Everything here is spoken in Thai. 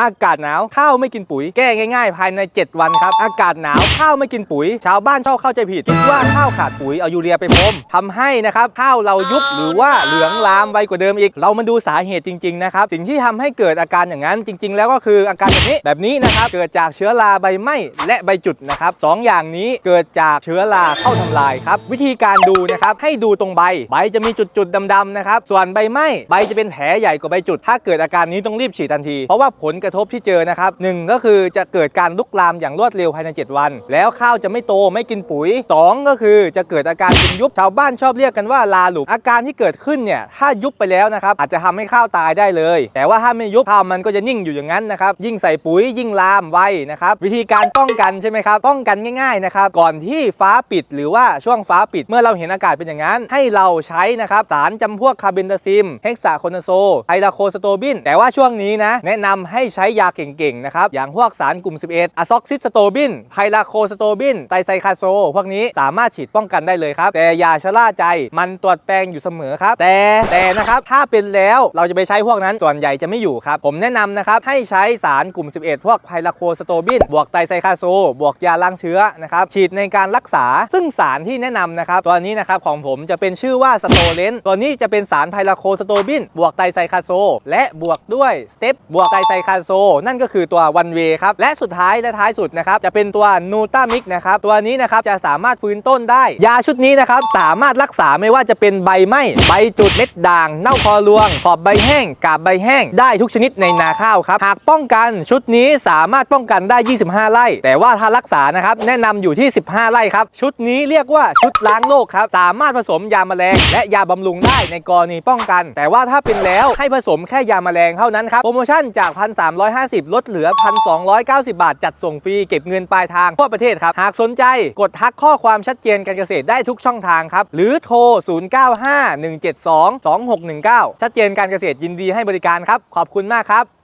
อากาศหนาวข้าวไม่กินปุ๋ย แก้ง่ายๆ ภายใน 7 วันครับ อากาศหนาวข้าวไม่กินปุ๋ย ชาวบ้านชอบเข้าใจผิดคิดว่าข้าวขาดปุ๋ยเอายูเรียไปพรมทำให้นะครับข้าวเรายุบหรือว่าเหลืองลามไวกว่าเดิมอีก เรามาดูสาเหตุจริงๆนะครับสิ่งที่ทำให้เกิดอาการอย่างนั้นจริง ๆ แล้วก็คืออาการแบบนี้แบบนี้นะครับเกิดจากเชื้อราใบไหม้และใบจุดนะครับสองอย่างนี้เกิดจากเชื้อราเข้าทำลายครับวิธีการดูนะครับให้ดูตรงใบ ใบจะมีจุดๆดำๆนะครับส่วนใบไหม้ใบจะเป็นแผลใหญ่กว่าใบจุด ถ้าเกิดอาการนี้ต้องรีบฉีดทันทีเพราะว่าผลกระทบที่เจอนะครับหนึ่งก็คือจะเกิดการลุกลามอย่างรวดเร็วภายใน 7 วัน แล้วข้าวจะไม่โตไม่กินปุ๋ย 2 ก็คือจะเกิดอาการเป็นยุบชาวบ้านชอบเรียกกันว่าลาหลุมอาการที่เกิดขึ้นเนี่ยถ้ายุบไปแล้วนะครับอาจจะทำให้ข้าวตายได้เลย แต่ว่าถ้าไม่ยุบข้าวมันก็จะนิ่งอยู่อย่างนั้นนะครับยิ่งใส่ปุ๋ยยิ่งลามไวนะครับวิธีการป้องกันใช่ไหมครับป้องกันง่ายๆนะครับก่อนที่ฟ้าปิดหรือว่าช่วงฟ้าปิดเมื่อเราเห็นอากาศเป็นอย่างนั้น ให้เราใช้นะครับสารจำพวกคาร์เบนตาซิมเฮกซาโคนาโซไฮดราโคสโตบินแต่ว่าช่วงนี้นะแนะนำให้ใช้ยาเก่งๆนะครับอย่างพวกสารกลุ่ม 11อะซ็อกซิสโตบินไฮดราโคสโตบินไตไซคาโซพวกนี้สามารถฉีดป้องกันได้เลยครับ แต่อย่าชะล่าใจมันตรวจแปลงอยู่เสมอครับ แต่แต่นะครับถ้าเป็นแล้วเราจะไปใช้พวกนั้นส่วนใหญ่จะไม่อยู่ครับ ผมแนะนำนะครับให้ใช้สารกลุ่ม 11 พวกไฮดราโคสโตบินบวกไตไซคาโซบวกยาล้างเชื้อนะครับฉีดในการรักษาซึ่งสารที่แนะนำนะครับตัวนี้นะครับของผมจะเป็นชื่อว่าสโตเลนตัวนี้จะเป็นสารไพลาโคสโตบินบวกไตไซคาโซและบวกด้วยสเต็ปบวกไตไซคาโซนั่นก็คือตัววันเวครับ และสุดท้ายและท้ายสุดนะครับ จะเป็นตัวนูตามิกนะครับ ตัวนี้นะครับจะสามารถฟื้นต้นได้ ยาชุดนี้นะครับ สามารถรักษาไม่ว่าจะเป็นใบไหม้ใบจุดเม็ดด่าง เน่าคอรวง ขอบใบแห้งกาบใบแห้ง ได้ทุกชนิดในนาข้าวครับ หากป้องกันชุดนี้สามารถป้องกันได้ 25 ไร่ แต่ว่าถ้ารักษานะครับแนะนำอยู่ที่ 15 ไร่ครับ ชุดนี้เรียกว่าชุดล้างโรคครับ สามารถผสมยาแมลง และยาบำรุงได้ในกรณีป้องกัน แต่ว่าถ้าเป็นแล้วให้ผสมแค่ยาแมลงเท่านั้นครับ โปรโมชั่นจาก350 ลดเหลือ 1,290 บาท จัดส่งฟรี เก็บเงินปลายทางทั่วประเทศครับ หากสนใจกดทักข้อความชัดเจนการเกษตรได้ทุกช่องทางครับ หรือโทร 0951722619 ชัดเจนการเกษตรยินดีให้บริการครับ ขอบคุณมากครับ